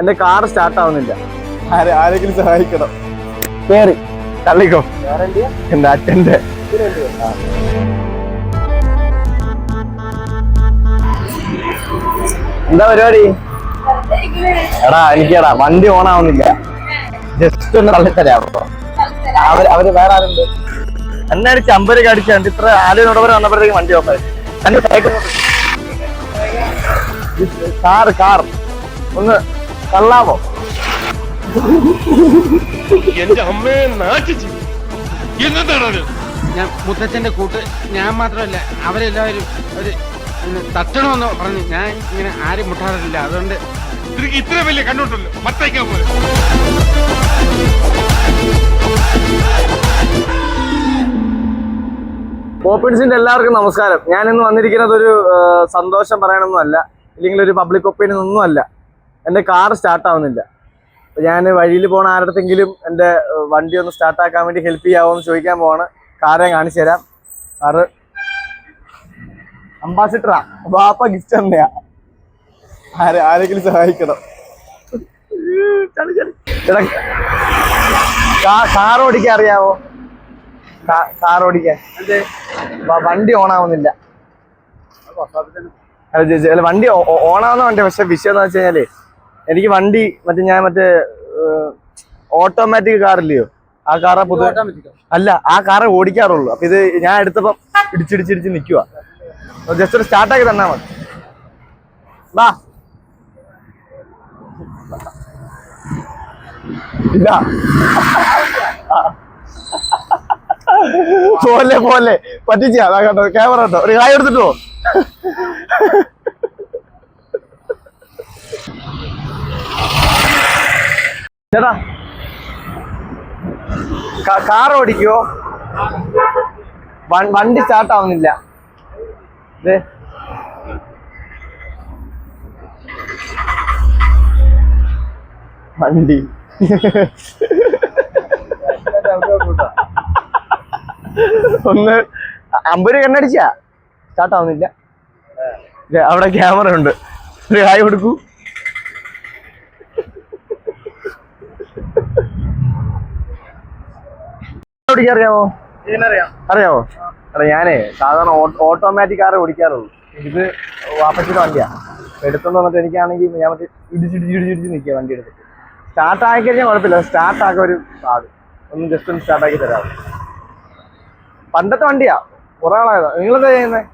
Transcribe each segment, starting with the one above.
എന്റെ car start ആവുന്നില്ല. ആരെങ്കിലും സഹായിക്കണം. കേറി. തള്ളിക്കോ. എന്റെ അച്ഛന്റെ. എന്താ പരിപാടി? എടാ എനിക്കടാ വണ്ടി ഓൺ ആവുന്നില്ല. ജസ്റ്റ് ഒന്ന് തള്ളിത്തരാമോ അവർ അവർ വേറെ ആരുണ്ട്? എന്നെ അടിച്ച് അമ്പരക്ക് അടിച്ചാണ്ട് ഇത്ര ആലുവിനോട് വന്നപ്പോഴത്തേക്ക് വണ്ടി ഓഫ് ആയി. എന്റെ കാർ കാർ ഒന്ന് തള്ളാമോ എന്റെ അമ്മയെ നാട്ടിച്ചു എന്നതാണത് ഞാൻ മുത്തച്ഛന്റെ കൂട്ട് ഞാൻ മാത്രമല്ല അവരെല്ലാവരും ഒരു തട്ടണമെന്ന് പറഞ്ഞു ഞാൻ ഇങ്ങനെ ആരും മുട്ടാറില്ല. അതുകൊണ്ട് ഇത്ര വലിയ കണ്ടോട്ടല്ലോ മത്തയ്ക്കാൻ പോലെ പോപ്പിൻസിന്റെ എല്ലാവർക്കും നമസ്കാരം. ഞാൻ ഇന്ന് വന്നിരിക്കുന്നത് ഒരു സന്തോഷം പറയണമെന്നല്ല ഇല്ലെങ്കിൽ ഒരു പബ്ലിക് ഒപ്പീനിയൻ ഒന്നുമല്ല എന്റെ കാർ സ്റ്റാർട്ട് ആവുന്നില്ല. ഞാൻ വഴിയിൽ പോണ ആരുടെങ്കിലും എന്റെ വണ്ടി ഒന്ന് സ്റ്റാർട്ട് ആക്കാൻ വേണ്ടി ഹെൽപ്പ് ചെയ്യാവോ എന്ന് ചോദിക്കാൻ പോവാണ്. കാറെ കാണിച്ചു തരാം. കാറ്. അംബാസിഡറാ ബാപ്പ ഗിഫ്റ്റ് തന്നെയാ. ആരെ ആരെങ്കിലും സഹായിക്കണം. കാർ ഓടിക്കാൻ അറിയാവോ? കാർ ഓടിക്കാൻ. വണ്ടി ഓണാവുന്നില്ല വണ്ടി ഓണാവുന്ന വണ്ടി പക്ഷെ വിഷയം എന്ന് വെച്ച് കഴിഞ്ഞാൽ എനിക്ക് വണ്ടി മറ്റേ ഞാൻ മറ്റേ ഓട്ടോമാറ്റിക് കാറില്ലയോ ആ കാറ പുതു അല്ല ആ കാറ ഓടിക്കാറുള്ളൂ. അപ്പൊ ഇത് ഞാൻ എടുത്തപ്പോ ഇടിച്ചിടിച്ചിടിച്ച് നിൽക്കുക ജസ്റ്റ് ഒരു സ്റ്റാർട്ടാക്കി തന്നാ മതി. വാ ഇല്ല പോലെ പോലെ. പറ്റിച്ചാ. കേട്ടോ ക്യാമറ കേട്ടോ. ഒരു കായ എടുത്തിട്ട് ചേട്ടാ. കാർ ഓടിക്കുവോ വണ്ടി സ്റ്റാർട്ട് ആവുന്നില്ല. ദേ. വണ്ടി. ഒന്ന് അമ്പത് കണ്ണടിച്ചാ? സ്റ്റാർട്ട് ആവുന്നില്ല. ദേ, അവിടെ ക്യാമറ ഉണ്ട്. ഒരു ഹായ് കൊടുക്കൂ. ഓടിക്കാൻ അറിയാമോ? അറിയാമോ അല്ല ഞാനേ സാധാരണ ഓട്ടോമാറ്റിക് കാറ് ഓടിക്കാറുള്ളൂ. ഇത് വാപ്പച്ചിയുടെ വണ്ടിയാ. എടുത്തെന്ന് വന്നിട്ട് എനിക്കാണെങ്കിൽ ഞാൻ മറ്റേ ഇടിച്ചിടിച്ച് ഇടിച്ചിടിച്ച് നിൽക്കുക വണ്ടി എടുത്തിട്ട് സ്റ്റാർട്ട് ആക്കി കഴിഞ്ഞാൽ കുഴപ്പമില്ല സ്റ്റാർട്ട് ആക്കാൻ ഒരു പാട്. ഒന്ന് ജസ്റ്റ് ഒന്ന് സ്റ്റാർട്ട് ആക്കി തരാം പണ്ടത്തെ വണ്ടിയാ. കുറെ ആളായതാ. നിങ്ങളെന്താ ചെയ്യുന്നത്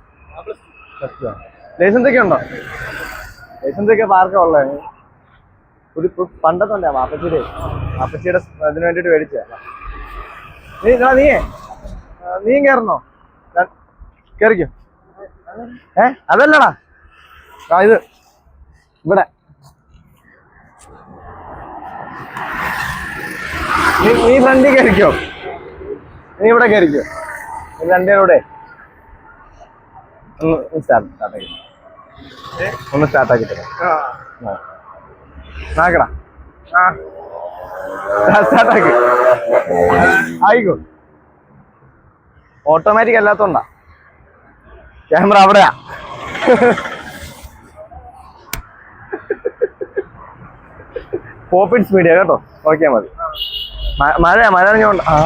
ലൈസൻസ് ഒക്കെ ഉണ്ടോ? ലൈസൻസ് ഒക്കെ പാർക്കാ ഉള്ളത് ഒരു പണ്ടത്തെ വണ്ടിയാ. വാപ്പച്ചിയുടെ വാപ്പച്ചിയുടെ അതിന് വേണ്ടിയിട്ട് മേടിച്ചതാ. നീ നീയേ ആ, നീയും കയറണോ കേറിക്കോ ഏ? അതല്ലടാ. ആ ഇത്. ഇവിടെ. നീ നീ ഫ്രണ്ടിൽ കയറിക്കോ. നീ ഇവിടെ കയറിക്കോ. നീ രണ്ടേരൂടെ ഒന്ന് സ്റ്റാർട്ട് സ്റ്റാർട്ടാക്കി ഒന്ന് സ്റ്റാർട്ടാക്കി തരാം. നാക്കടാ. സ്റ്റാർട്ടാക്കി ആയിക്കോ. ഓട്ടോമാറ്റിക് അല്ലാത്തോണ്ടാ. ക്യാമറ അവിടെയാ. പോപ്പിൻസ് മീഡിയ കേട്ടോ. ഓക്കെ മതി. മഴ മഴയാ മഴ അറിഞ്ഞോണ്ട്. ആ.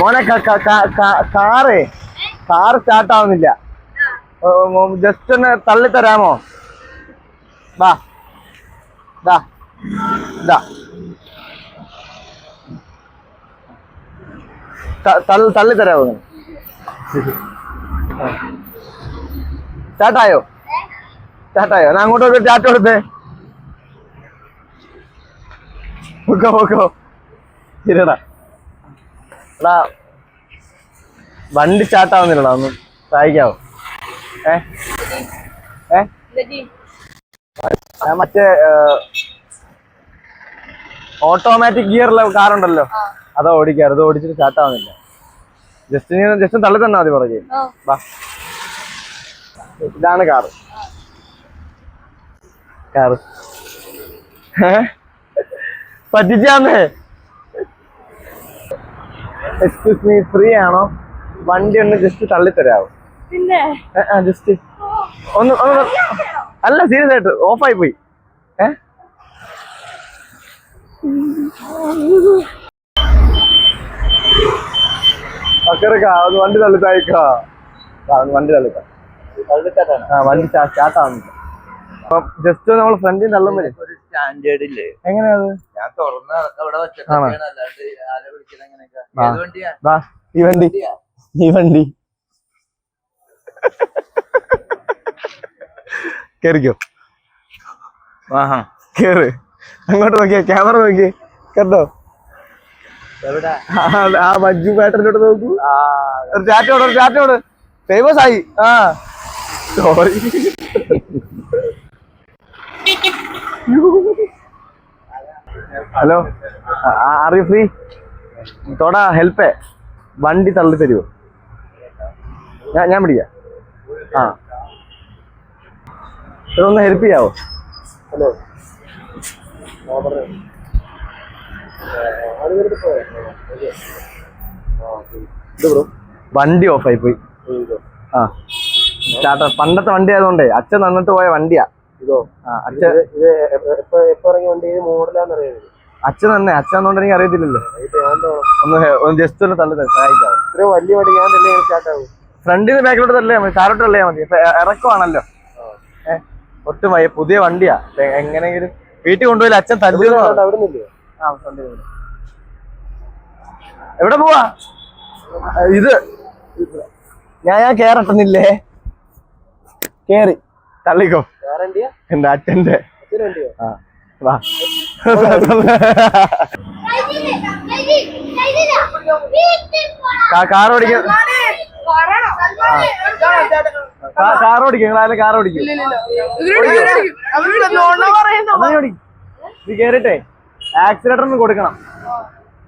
മോനെ കാറേ. കാറ് സ്റ്റാർട്ട് ആവുന്നില്ല. ജസ്റ്റ് ഒന്ന് തള്ളി തരാമോ ദാ. ദാ. ത- തള്ളി തരാമോ സ്റ്റാർട്ടായോ സ്റ്റാർട്ടായോ ഞാൻ അങ്ങോട്ടൊക്കെ ചാറ്റ് കൊടുത്തേ. പൊക്കോ പൊക്കോ. ശരിയടാ എടാ വണ്ടി ചാട്ടാവുന്നില്ലടാ ഒന്ന് സഹായിക്കാവോ? ഏ? ഏ? ഞാൻ മറ്റേ ഓട്ടോമാറ്റിക് ഗിയറിലെ കാറുണ്ടല്ലോ അതാ ഓടിക്കാറ് അത് ഓടിച്ചിട്ട് സ്റ്റാർട്ട് ആവുന്നില്ല. ജസ്റ്റ് നീ ജസ്റ്റ് തള്ളി തന്നാ മതി പുറകെ. വാ. ഇതാണ് കാറ് കാറ് പറ്റിച്ചാന്നേ. എക്സ്ക്യൂസ് മീ ഫ്രീ ആണോ? വണ്ടി ഒന്ന് ജസ്റ്റ് തള്ളി തരാമോ പിന്നെ ജസ്റ്റ് ഒന്ന് ഒന്ന്. അല്ല സീരിയസ് ആയിട്ട് ഓഫായി പോയി. ഏ? അക്കറക്കാ വണ്ടി തള്ളിത്തായിക്കാ? വണ്ടി തള്ളിക്ക ആ വണ്ടി സ്റ്റാർട്ട് ആവുന്നില്ല അപ്പം ജസ്റ്റ് നമ്മൾ ഫ്രണ്ടിൽ തള്ളുമ്പോൾ ഒരു സ്റ്റാൻഡേർഡ് ഇല്ലേ? ഞാൻ തുറന്ന്? വെച്ചിട്ടാണ് ഈ വണ്ടി. ഈ വണ്ടി. കേറിക്കോ. ആഹാ. കേറ്. അങ്ങോട്ട് നോക്കിയേ ക്യാമറ നോക്കി കണ്ടോ? ആ, മഞ്ജു പാട്ടറിലോട്ട് നോക്കൂ. ഒരു ചാറ്റോട് ഒരു ചാറ്റോട് ഫേമസ് ആയി. ആ. Sorry hello. Are you free തോടാ ഹെൽപ്പേ വണ്ടി തള്ളി തരുമോ ഞാൻ ഞാൻ പിടിക്കാം. ആ. ഇതൊന്ന് ഹെൽപ്പ് ചെയ്യാവോ? ഹലോ വണ്ടി ഓഫായി പോയി. ആ. സ്റ്റാർട്ടർ. പണ്ടത്തെ വണ്ടി ആയതുകൊണ്ട് അച്ഛൻ നന്നിട്ട് പോയ വണ്ടിയാ. ഇതോ. ആ അച്ഛൻ തന്നെ. അച്ഛൻ എന്നോണ്ട് എനിക്ക് അറിയത്തില്ലല്ലോ. ഒന്ന് ജസ്റ്റ് ഒന്ന് തള്ളി സഹായിക്കാം ഫ്രണ്ടിന്ന് ഇത്രയും വലിയ വണ്ടി ഞാൻ തന്നെ സ്റ്റാർട്ട് ആവും ഫ്രണ്ടിൽ നിന്ന് ബാക്കിലോട്ട് തള്ളിയാ മതി. താരോട്ട് തള്ളിയാ മതി. ഇറക്കുവാണല്ലോ. ഇറക്കമാണല്ലോ ഏ? ഒട്ടും വയ്യ പുതിയ വണ്ടിയാ. എങ്ങനെങ്കിലും എങ്ങനെയെങ്കിലും വീട്ടിൽ കൊണ്ടുപോയി അച്ഛൻ തല്ലു. എവിടെ പോവാ? ഇത്. ഞാൻ ഞാൻ കേറട്ടുന്നില്ലേ? കേറി. തള്ളിക്കോ. എന്റെ അച്ഛന്റെ വാ. കാർ ഓടിക്കാൻ. കാർ ഓടിക്കും നിങ്ങളായാലും കാർ ഓടിക്കും. കേറിട്ടെ ആക്സിലേറ്റർ ഒന്ന് കൊടുക്കണം.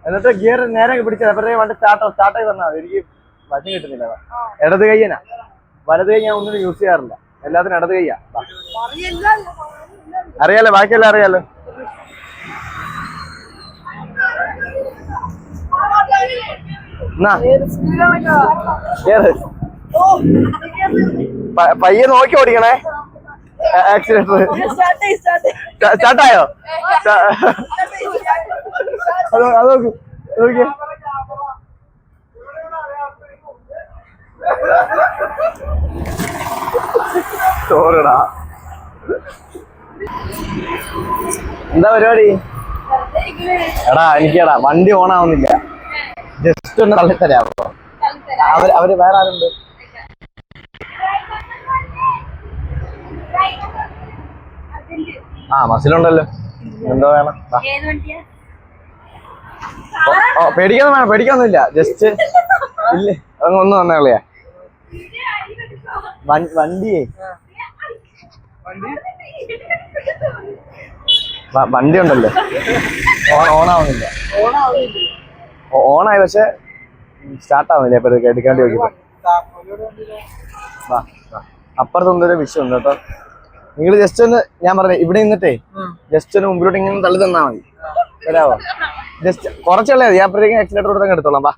എന്നിട്ട് ഗിയർ നേരെ പിടിച്ചത് അപ്പോഴേ വണ്ടി സ്റ്റാർട്ട് സ്റ്റാർട്ട് ആയി എനിക്ക് വശം കിട്ടുന്നില്ല. ഇടത് കയ്യനാ. വലത് കൈ ഞാൻ ഒന്നും യൂസ് ചെയ്യാറില്ല. എല്ലാത്തിനും ഇടത് കയ്യാ. അറിയാലോ ബാക്കിയെല്ലാം അറിയാലോ? പയ്യെ നോക്കി ഓടിക്കണേ. ആക്സിഡന്റ് സ്റ്റാർട്ടായോ അത് അത് നോക്ക് നോക്കിയേ. ചോറടാ. എന്താ പരിപാടി? എടാ എനിക്കടാ വണ്ടി ഓൺ ആവുന്നില്ല ജസ്റ്റ് ഒന്ന് തള്ളിത്തരാമോ അവർ അവർ വേറെ ആരുണ്ട്? ആ മസിലുണ്ടല്ലോ. എന്തോ വേണം. ഓ, പേടിക്കൊന്നും വേണം പേടിക്കൊന്നുമില്ല. ജസ്റ്റ് ഇല്ലേ? ഒന്ന് വന്നേ കളിയാ വണ്ടിയേ. വണ്ടി ഉണ്ടല്ലോ. ഓൺ ഓണാവുന്നില്ല ഓണായി പക്ഷെ സ്റ്റാർട്ട് ആവുന്നില്ല ഇപ്പൊ എടുക്കാണ്ടി നോക്കിയപ്പോ. അപ്പുറത്തൊന്നൊരു വിഷയം ഉണ്ട്. കേട്ടോ നിങ്ങൾ ജസ്റ്റ് ഒന്ന് ഞാൻ പറഞ്ഞു ഇവിടെ നിന്നിട്ടേ ജസ്റ്റ് ഒന്ന് മുമ്പിലോട്ട് ഇങ്ങനെ തള്ളി തന്നാ മതി. വരാവോ? ജസ്റ്റ് കുറച്ചല്ലേ മതി. ഞാൻ അപ്പോഴത്തേക്കും ആക്സിലേറ്റർ കൊടുത്തങ്ങ് എടുത്തോളാം. വാ.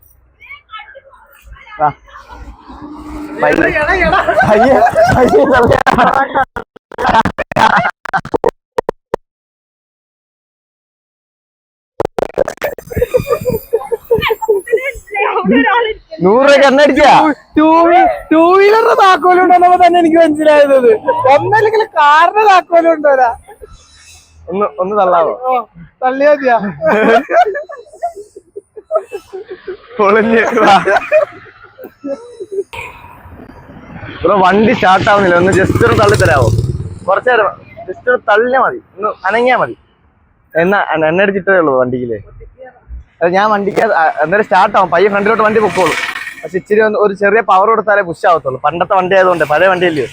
വാ. പയ്യെ പയ്യെ നൂറ് രൂപ കണ്ണടിച്ചാ? ടൂ തന്നെ എനിക്ക് മനസ്സിലായത്. ഒന്നല്ലെങ്കിൽ കാറിന്റെ താക്കോലുണ്ടോരാ ഒന്ന് ഒന്ന് തള്ളാവോ? തള്ളിയാ മതിയാ? പൊളിഞ്ഞ്. ബ്രോ വണ്ടി സ്റ്റാർട്ട് ആവുന്നില്ല. ഒന്ന് ജസ്റ്റ് ഒന്ന് തള്ളി തരാവോ? കുറച്ചു നേരം ജസ്റ്റ് ഒന്ന് തള്ളിയാ മതി. ഒന്ന് അനങ്ങിയാ മതി. എന്നാ എണ്ണ- അടിച്ചിട്ടേ ഉള്ളൂ വണ്ടിക്കില്ലേ അത് ഞാൻ വണ്ടിക്ക് അന്നേരം സ്റ്റാർട്ട് ആവും. പയ്യെ ഫ്രണ്ടിലോട്ട് വണ്ടി പൊക്കോളൂ. പക്ഷെ ഇച്ചിരി ഒരു ചെറിയ പവർ കൊടുത്താലേ പുഷ് ആവത്തുള്ളൂ. പണ്ടത്തെ വണ്ടി ആയതുകൊണ്ട് പഴയ വണ്ടിയല്ലയോ?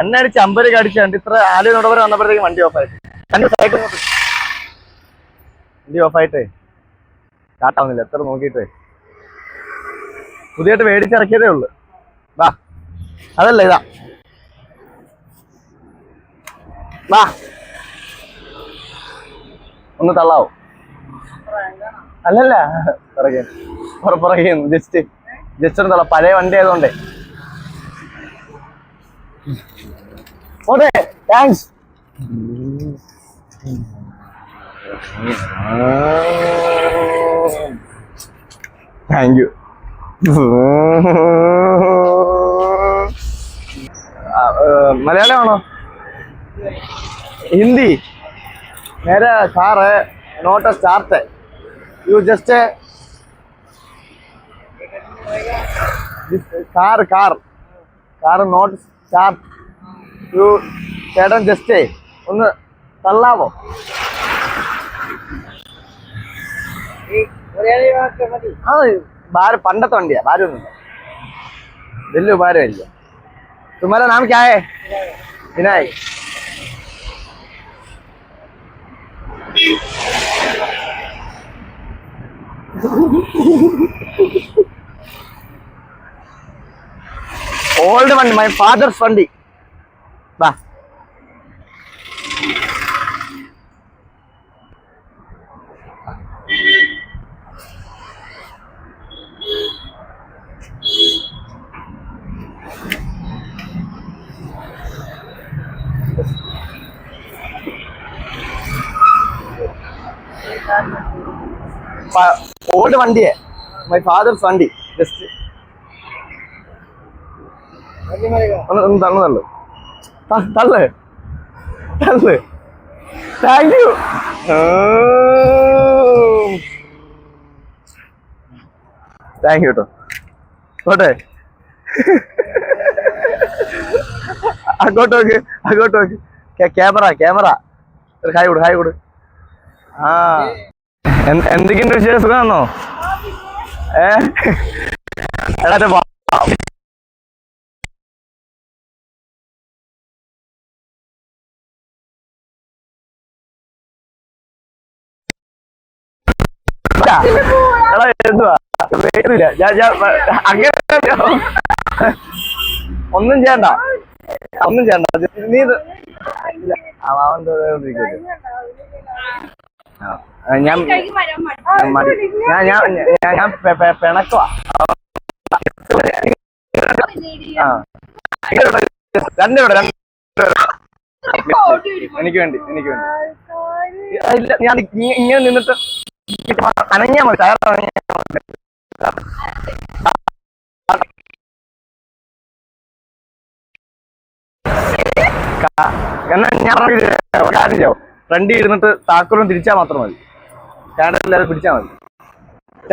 എന്നെ അടിച്ച് അമ്പരക്ക് അടിച്ച് വണ്ടി ഇത്ര ആലു നടവരെ വന്നപ്പോഴത്തേക്ക് വണ്ടി ഓഫ് ആയിട്ട്. വണ്ടി സൈക്കിൾ. വണ്ടി ഓഫ് ആയിട്ടേ. സ്റ്റാർട്ട് ആവുന്നില്ല. എത്ര നോക്കിയിട്ടേ. പുതിയായിട്ട് മേടിച്ചിറക്കിയതേ ഉള്ളു. വാ. അതല്ല ഇതാ. വാ. ഒന്ന് തള്ളാവോ? അല്ലല്ല. പുറകെ പുറപ്പുറകെ ജസ്റ്റ് ജസ്റ്റ് ഒന്ന് പഴയ വണ്ടി ആയതുകൊണ്ടേ. ഓട്ടെ താങ്ക്സ് താങ്ക് യു മലയാളമാണോ ഹിന്ദി. മേരാ car not a start you just car car car not start you ചേട്ടൻ ജസ്റ്റേ ഒന്ന് തള്ളാവോ? ആ ഭാരം പണ്ടത്തെ വണ്ടിയാ ഭാരമൊന്നും വലിയ ഉപകാരമില്ല തുമാര നാം ക്യായേ വിനായ് Thank you. ഓൾഡ് വണ്ടി മൈ ഫാദർസ് വണ്ടി വാ ഓൾഡ് വണ്ടിയെ മൈ ഫാദർസ് വണ്ടി ജസ്റ്റ് ഒന്ന് ഒന്ന് തള്ളു തള്ളു. തള്ളു. തള്ളു. താങ്ക് യു താങ്ക് യു കേട്ടോ പോട്ടെ. അങ്ങോട്ട് നോക്ക് അങ്ങോട്ട് നോക്ക്. Camera camera. ഒരു ഹായ് കൊടു ഹായ് കൊടു. ആ. എന്ത്- എന്തൊക്കെയുണ്ട് വിശേഷം? സുഖമാണോ? ഏ? എടാ ഇല്ല. എടാ എന്തുവാ? ഞാൻ ഞാൻ അങ്ങനെ ഒന്നും ചെയ്യണ്ട. ഒന്നും ചെയ്യണ്ട. നീ ഞാൻ. ഞാൻ ഞാൻ പിണക്കുവാ. എനിക്ക് വേണ്ടി എനിക്ക് വേണ്ടി. ഇല്ല ഞാൻ ഇങ്ങ- ഇങ്ങനെ നിന്നിട്ട് അനങ്ങിയാ മതി ടയർ അനങ്ങിയാ മതി. കാ- എന്നാ ഞാൻ കാര്യം ചെയ്യാം. ഫ്രണ്ടിൽ ഇരുന്നിട്ട് താക്കോലും തിരിച്ചാൽ മാത്രം മതി. സ്റ്റാൻഡില്ലാതെ പിടിച്ചാൽ മതി.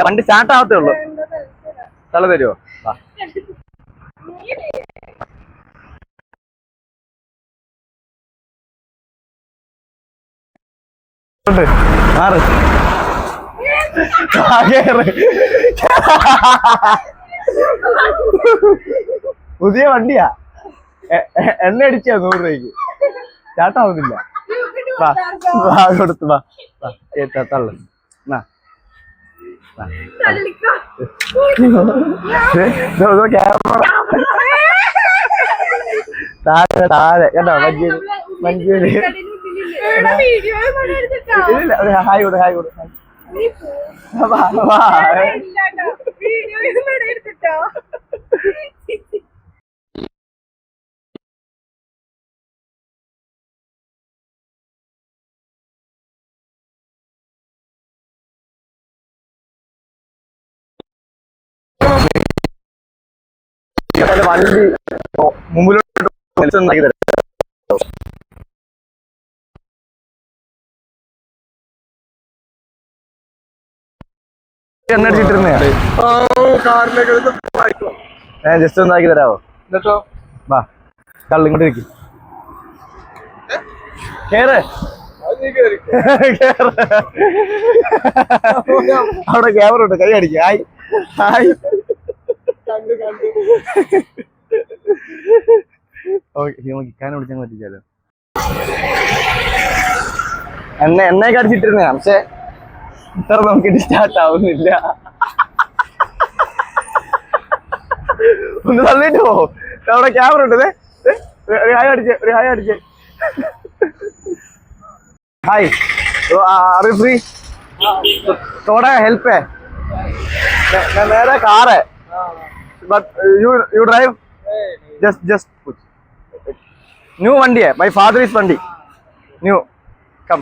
വണ്ടി സ്റ്റാർട്ടാവത്തേ ഉള്ളൂ. തല തരുമോ മാറ്. പുതിയ വണ്ടിയാ. എണ്ണ അടിച്ചാ നൂറ് രൂപയ്ക്ക്. ചാട്ടാവുന്നില്ല കൊടുത്ത് തള്ളു ക്യാമറ. താഴെ താഴെ. കേട്ടോ. മഞ്ചേരി മഞ്ചേരി ഹായ് കൊടു ഹായ് കൊടു. എന്റെ വണ്ടി മുമ്പിലോട്ട് വലിച്ചുണ്ടാക്കി തരാം ഞാൻ ജസ്റ്റ് ഒന്നാക്കി തരാവോ? വാ കള്ളി ഇരിക്കും. കേറ്. അവിടെ ക്യാമറ ഉണ്ട് കൈ അടിക്കുക ഹായ് ഹായ് ഓക്കെ നമുക്ക് ഇക്കാനെ വിളിച്ചാൽ പറ്റിച്ചാലോ? എന്നെ എന്നെ കടിച്ചിട്ടിരുന്നേ പക്ഷെ Ntar bang kita sudah tahu nila. ഒന്ന് തള്ളിട്ടോ അവിടെ ക്യാമറ ഉണ്ട് റിഹായ അടിച്ച് റിഹായ അടിച്ച് ഹായ് അറി ഫ്രീ തോടെ ഹെൽപ്പ് നേരെ car but you you drive just just new വണ്ടിയേ my father is വണ്ടി ന്യൂ കം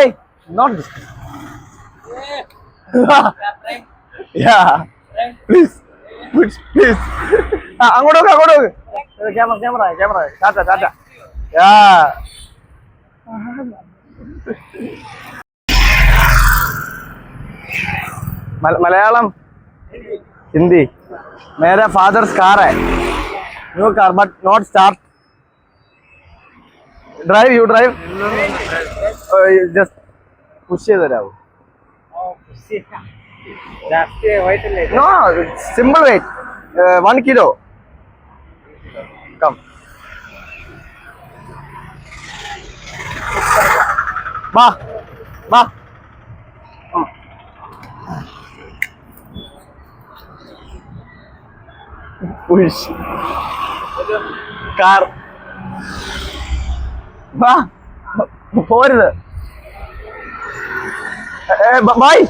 ഏയ് നോട്ട് ദിസ് പ്ലീസ് പ്ലീസ് അങ്ങോട്ട് നോക്ക് അങ്ങോട്ട് നോക്ക്. Camera camera camera tata tata. യാ മലയാളം ഹിന്ദി. മേരാ father car he new car but not start. Drive you drive. Just push ചെയ്ത് തരാമോ no simple wait one kilo come വാ വാ പുഷ് കാർ വാ പോരുത് Ê, bậy